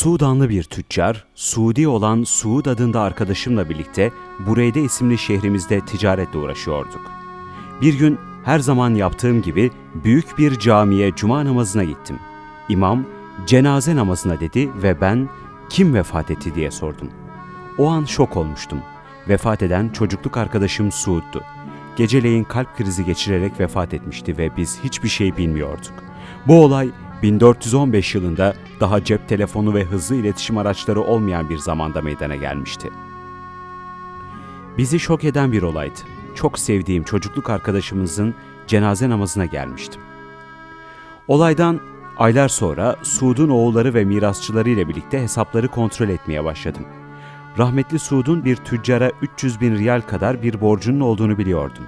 Sudanlı bir tüccar, Suudi olan Suud adında arkadaşımla birlikte Bureyde isimli şehrimizde ticaretle uğraşıyorduk. Bir gün her zaman yaptığım gibi büyük bir camiye cuma namazına gittim. İmam, cenaze namazına dedi ve ben kim vefat etti diye sordum. O an şok olmuştum. Vefat eden çocukluk arkadaşım Suud'du. Geceleyin kalp krizi geçirerek vefat etmişti ve biz hiçbir şey bilmiyorduk. Bu olay 1415 yılında daha cep telefonu ve hızlı iletişim araçları olmayan bir zamanda meydana gelmişti. Bizi şok eden bir olaydı. Çok sevdiğim çocukluk arkadaşımızın cenaze namazına gelmiştim. Olaydan aylar sonra Suud'un oğulları ve mirasçıları ile birlikte hesapları kontrol etmeye başladım. Rahmetli Suud'un bir tüccara 300 bin riyal kadar bir borcunun olduğunu biliyordum.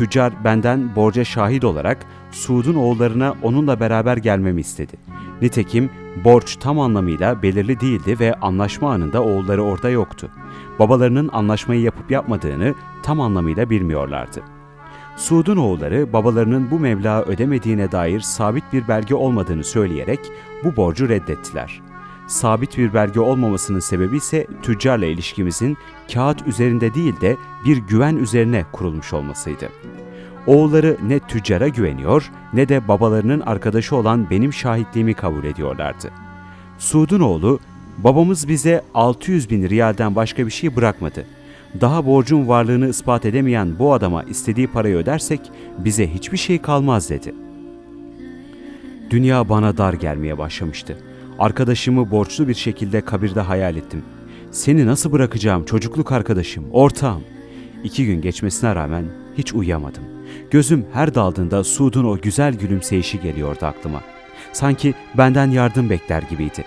Tüccar benden borca şahit olarak Suud'un oğullarına onunla beraber gelmemi istedi. Nitekim borç tam anlamıyla belirli değildi ve anlaşma anında oğulları orada yoktu. Babalarının anlaşmayı yapıp yapmadığını tam anlamıyla bilmiyorlardı. Suud'un oğulları babalarının bu meblağı ödemediğine dair sabit bir belge olmadığını söyleyerek bu borcu reddettiler. Sabit bir belge olmamasının sebebi ise tüccarla ilişkimizin kağıt üzerinde değil de bir güven üzerine kurulmuş olmasıydı. Oğulları ne tüccara güveniyor ne de babalarının arkadaşı olan benim şahitliğimi kabul ediyorlardı. Suud'un oğlu, babamız bize 600 bin riyalden başka bir şey bırakmadı. Daha borcun varlığını ispat edemeyen bu adama istediği parayı ödersek bize hiçbir şey kalmaz dedi. Dünya bana dar gelmeye başlamıştı. Arkadaşımı borçlu bir şekilde kabirde hayal ettim. Seni nasıl bırakacağım çocukluk arkadaşım, ortağım. İki gün geçmesine rağmen hiç uyuyamadım. Gözüm her daldığında Suud'un o güzel gülümseyişi geliyordu aklıma. Sanki benden yardım bekler gibiydi.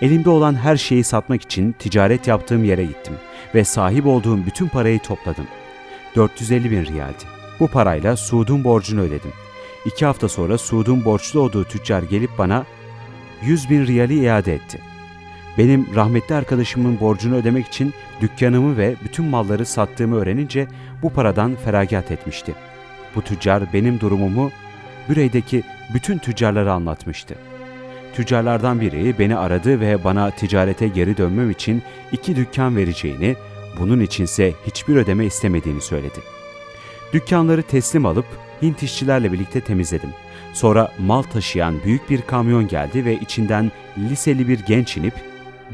Elimde olan her şeyi satmak için ticaret yaptığım yere gittim ve sahip olduğum bütün parayı topladım. 450 bin riyaldi. Bu parayla Suud'un borcunu ödedim. İki hafta sonra Suud'un borçlu olduğu tüccar gelip bana 100 bin riyali iade etti. Benim rahmetli arkadaşımın borcunu ödemek için dükkanımı ve bütün malları sattığımı öğrenince bu paradan feragat etmişti. Bu tüccar benim durumumu Bürey'deki bütün tüccarlara anlatmıştı. Tüccarlardan biri beni aradı ve bana ticarete geri dönmem için iki dükkan vereceğini, bunun içinse hiçbir ödeme istemediğini söyledi. Dükkanları teslim alıp Hint işçilerle birlikte temizledim. Sonra mal taşıyan büyük bir kamyon geldi ve içinden liseli bir genç inip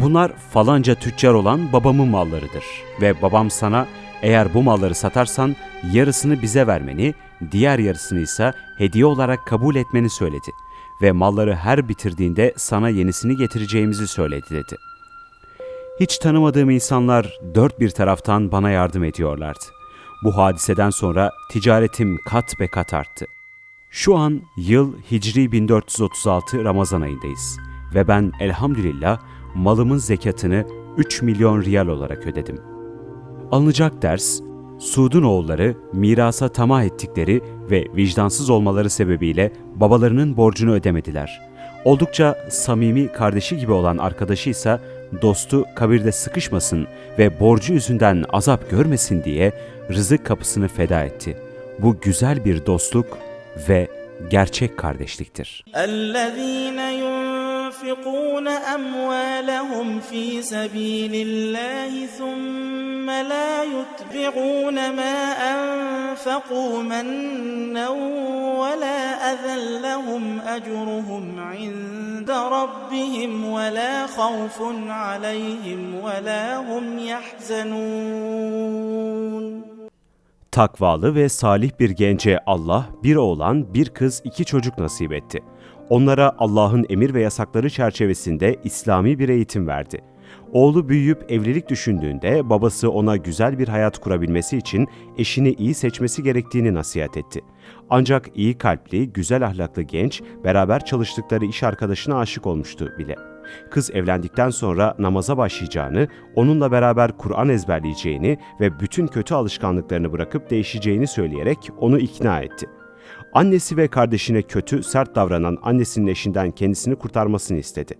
Bunlar falanca tüccar olan babamın mallarıdır ve babam sana eğer bu malları satarsan yarısını bize vermeni, diğer yarısını ise hediye olarak kabul etmeni söyledi ve malları her bitirdiğinde sana yenisini getireceğimizi söyledi dedi. Hiç tanımadığım insanlar dört bir taraftan bana yardım ediyorlardı. Bu hadiseden sonra ticaretim kat be kat arttı. Şu an yıl Hicri 1436 Ramazan ayındayız ve ben elhamdülillah malımın zekatını 3 milyon riyal olarak ödedim. Alınacak ders, Suud'un oğulları mirasa tamah ettikleri ve vicdansız olmaları sebebiyle babalarının borcunu ödemediler. Oldukça samimi kardeşi gibi olan arkadaşı ise dostu kabirde sıkışmasın ve borcu yüzünden azap görmesin diye rızık kapısını feda etti. Bu güzel bir dostluk ve gerçek kardeşliktir. الذين ينفقون أموالهم في سبيل الله ثم لا يتبعون ما أنفقوا منا ولا أذى لهم أجرهم عند ربهم ولا خوف عليهم ولا هم يحزنون Takvalı ve salih bir gence Allah bir oğlan, bir kız, iki çocuk nasip etti. Onlara Allah'ın emir ve yasakları çerçevesinde İslami bir eğitim verdi. Oğlu büyüyüp evlilik düşündüğünde babası ona güzel bir hayat kurabilmesi için eşini iyi seçmesi gerektiğini nasihat etti. Ancak iyi kalpli, güzel ahlaklı genç beraber çalıştıkları iş arkadaşına aşık olmuştu bile. Kız evlendikten sonra namaza başlayacağını, onunla beraber Kur'an ezberleyeceğini ve bütün kötü alışkanlıklarını bırakıp değişeceğini söyleyerek onu ikna etti. Annesi ve kardeşine kötü, sert davranan annesinin eşinden kendisini kurtarmasını istedi.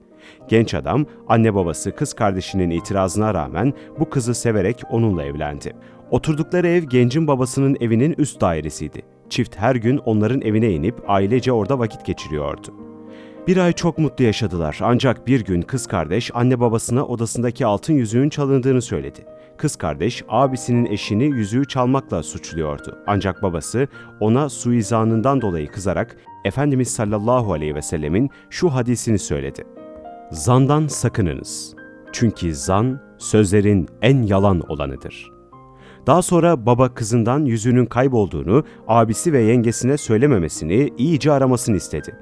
Genç adam, anne babası kız kardeşinin itirazına rağmen bu kızı severek onunla evlendi. Oturdukları ev gencin babasının evinin üst dairesiydi. Çift her gün onların evine inip ailece orada vakit geçiriyordu. Bir ay çok mutlu yaşadılar ancak bir gün kız kardeş anne babasına odasındaki altın yüzüğün çalındığını söyledi. Kız kardeş abisinin eşini yüzüğü çalmakla suçluyordu. Ancak babası ona suizanından dolayı kızarak Efendimiz sallallahu aleyhi ve sellemin şu hadisini söyledi. Zandan sakınınız. Çünkü zan sözlerin en yalan olanıdır. Daha sonra baba kızından yüzüğünün kaybolduğunu abisi ve yengesine söylememesini, iyice aramasını istedi.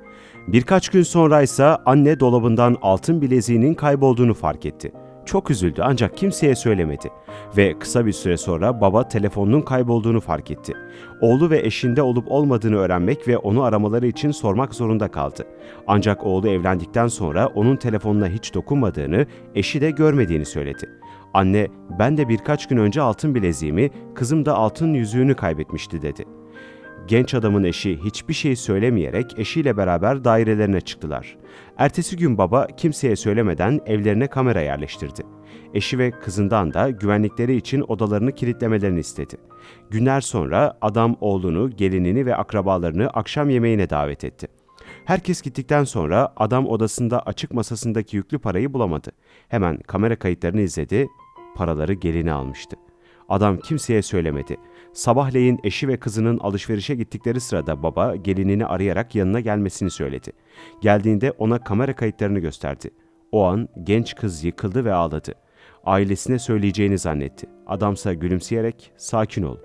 Birkaç gün sonra ise anne dolabından altın bileziğinin kaybolduğunu fark etti. Çok üzüldü ancak kimseye söylemedi ve kısa bir süre sonra baba telefonunun kaybolduğunu fark etti. Oğlu ve eşinde olup olmadığını öğrenmek ve onu aramaları için sormak zorunda kaldı. Ancak oğlu evlendikten sonra onun telefonuna hiç dokunmadığını, eşi de görmediğini söyledi. Anne, ben de birkaç gün önce altın bileziğimi, kızım da altın yüzüğünü kaybetmişti dedi. Genç adamın eşi hiçbir şey söylemeyerek eşiyle beraber dairelerine çıktılar. Ertesi gün baba kimseye söylemeden evlerine kamera yerleştirdi. Eşi ve kızından da güvenlikleri için odalarını kilitlemelerini istedi. Günler sonra adam oğlunu, gelinini ve akrabalarını akşam yemeğine davet etti. Herkes gittikten sonra adam odasında açık masasındaki yüklü parayı bulamadı. Hemen kamera kayıtlarını izledi, paraları gelini almıştı. Adam kimseye söylemedi. Sabahleyin eşi ve kızının alışverişe gittikleri sırada baba gelinini arayarak yanına gelmesini söyledi. Geldiğinde ona kamera kayıtlarını gösterdi. O an genç kız yıkıldı ve ağladı. Ailesine söyleyeceğini zannetti. Adamsa gülümseyerek sakin ol.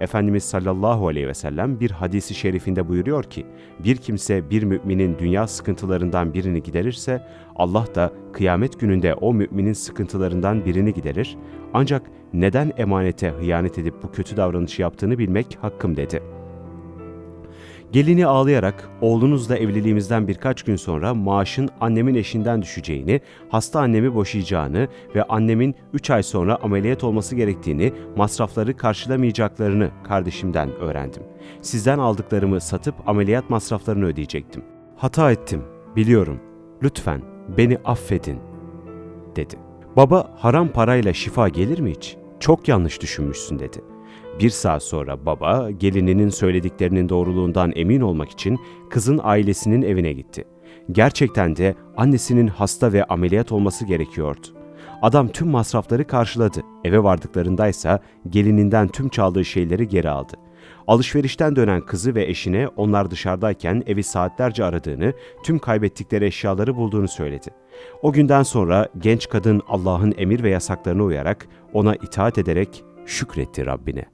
Efendimiz sallallahu aleyhi ve sellem bir hadisi şerifinde buyuruyor ki, bir kimse bir müminin dünya sıkıntılarından birini giderirse, Allah da kıyamet gününde o müminin sıkıntılarından birini giderir. Ancak neden emanete hıyanet edip bu kötü davranışı yaptığını bilmek hakkım dedi.'' Gelini ağlayarak oğlunuzla evliliğimizden birkaç gün sonra maaşın annemin eşinden düşeceğini, hasta annemi boşayacağını ve annemin 3 ay sonra ameliyat olması gerektiğini, masrafları karşılamayacaklarını kardeşimden öğrendim. Sizden aldıklarımı satıp ameliyat masraflarını ödeyecektim. Hata ettim, biliyorum. Lütfen beni affedin, dedi. Baba haram parayla şifa gelir mi hiç? Çok yanlış düşünmüşsün dedi. Bir saat sonra baba gelininin söylediklerinin doğruluğundan emin olmak için kızın ailesinin evine gitti. Gerçekten de annesinin hasta ve ameliyat olması gerekiyordu. Adam tüm masrafları karşıladı. Eve vardıklarındaysa gelininden tüm çaldığı şeyleri geri aldı. Alışverişten dönen kızı ve eşine onlar dışarıdayken evi saatlerce aradığını, tüm kaybettikleri eşyaları bulduğunu söyledi. O günden sonra genç kadın Allah'ın emir ve yasaklarına uyarak ona itaat ederek şükretti Rabbine.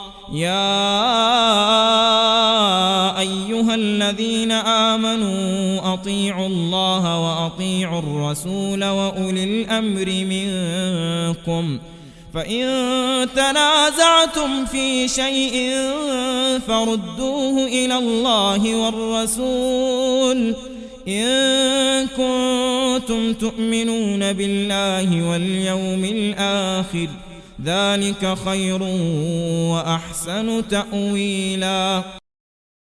يا أيها الذين آمنوا أطيعوا الله وأطيعوا الرسول وأولي الأمر منكم. فإن تنازعتم في شيء فردوه إلى الله والرسول. إن كنتم تؤمنون بالله واليوم الآخر ذلك خير وأحسن تأويلاً.